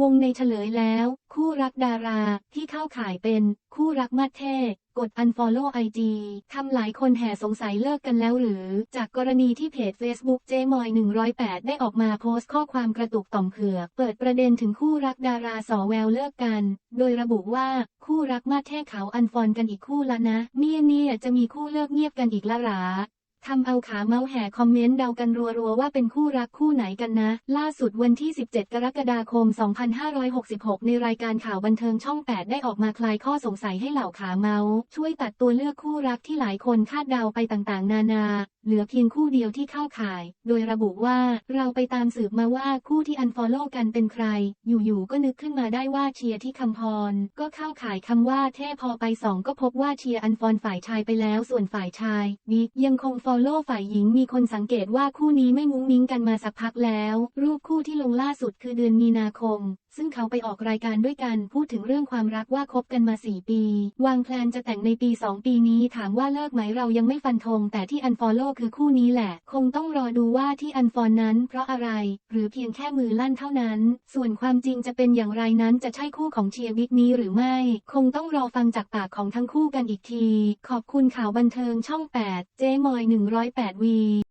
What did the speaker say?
วงในเฉลยแล้ว คู่รักดาราที่เข้าข่ายเป็น คู่รักมาดเท่กด unfollow IG ทำหลายคนแห่สงสัยเลิกกันแล้วหรือ จากกรณีที่เพจ Facebook เจมอย 108 ได้ออกมาโพสต์ข้อความกระตุกต่อมเผือ เปิดประเด็นถึงคู่รักดาราสอแววเลิกกัน โดยระบุว่าคู่รักมาดเท่เขาอันฟอนกันอีกคู่ละนะ เนี่ยเนี่ยจะมีคู่เลิกเงียบกันอีกละหรา ทำเอาขาเมาส์แห่คอมเมนต์เดากันรัวๆว่าเป็นคู่รักคู่ไหนกันนะ ล่าสุดวันที่ 17 กรกฎาคม 2566 ในรายการข่าวบันเทิงช่อง 8 ได้ออกมาคลายข้อสงสัยให้เหล่าขาเมาส์ช่วยตัดตัวเลือกคู่รักที่หลายคนคาดเดาไปต่างๆ นานา เหลือเพียงคู่เดียวที่เข้าข่าย โดยระบุว่าเราไปตามสืบมาว่าคู่ที่อันฟอลโล่กันเป็นใคร อยู่ๆก็นึกขึ้นมาได้ว่าเชียร์ที่คำพร ก็เข้าข่ายคำว่าเท่พอไปสองก็พบว่าเชียร์อันฟอนฝ่ายชายไปแล้วส่วนฝ่ายชายบิ๊กยังคงฟอลโล่ฝ่ายหญิงมีคนสังเกตว่าคู่นี้ไม่มุ้งมิ้งกันมาสักพักแล้ว รูปคู่ที่ลงล่าสุดคือเดือนมีนาคม ซึ่งเขาไปออกรายการด้วยกันพูดถึงเรื่องความรักว่าคบกันมา 4 ปี วางแพลนจะแต่งในปี 2 ปีนี้ถามว่าเลิกไหมเรายังไม่ฟันธงแต่ที่อันฟอลโล่คือคู่นี้แหละ คงต้องรอดูว่าที่อันฟอนนั้น เพราะอะไร หรือเพียงแค่มือลั่นเท่านั้น ส่วนความจริงจะเป็นอย่างไรนั้นจะใช่คู่ของเชียร์บิ๊กนี้หรือไม่ คงต้องรอฟังจากปากของทั้งคู่กันอีกที ขอบคุณข่าวบันเทิงช่อง 8 เจ๊มอย108 วี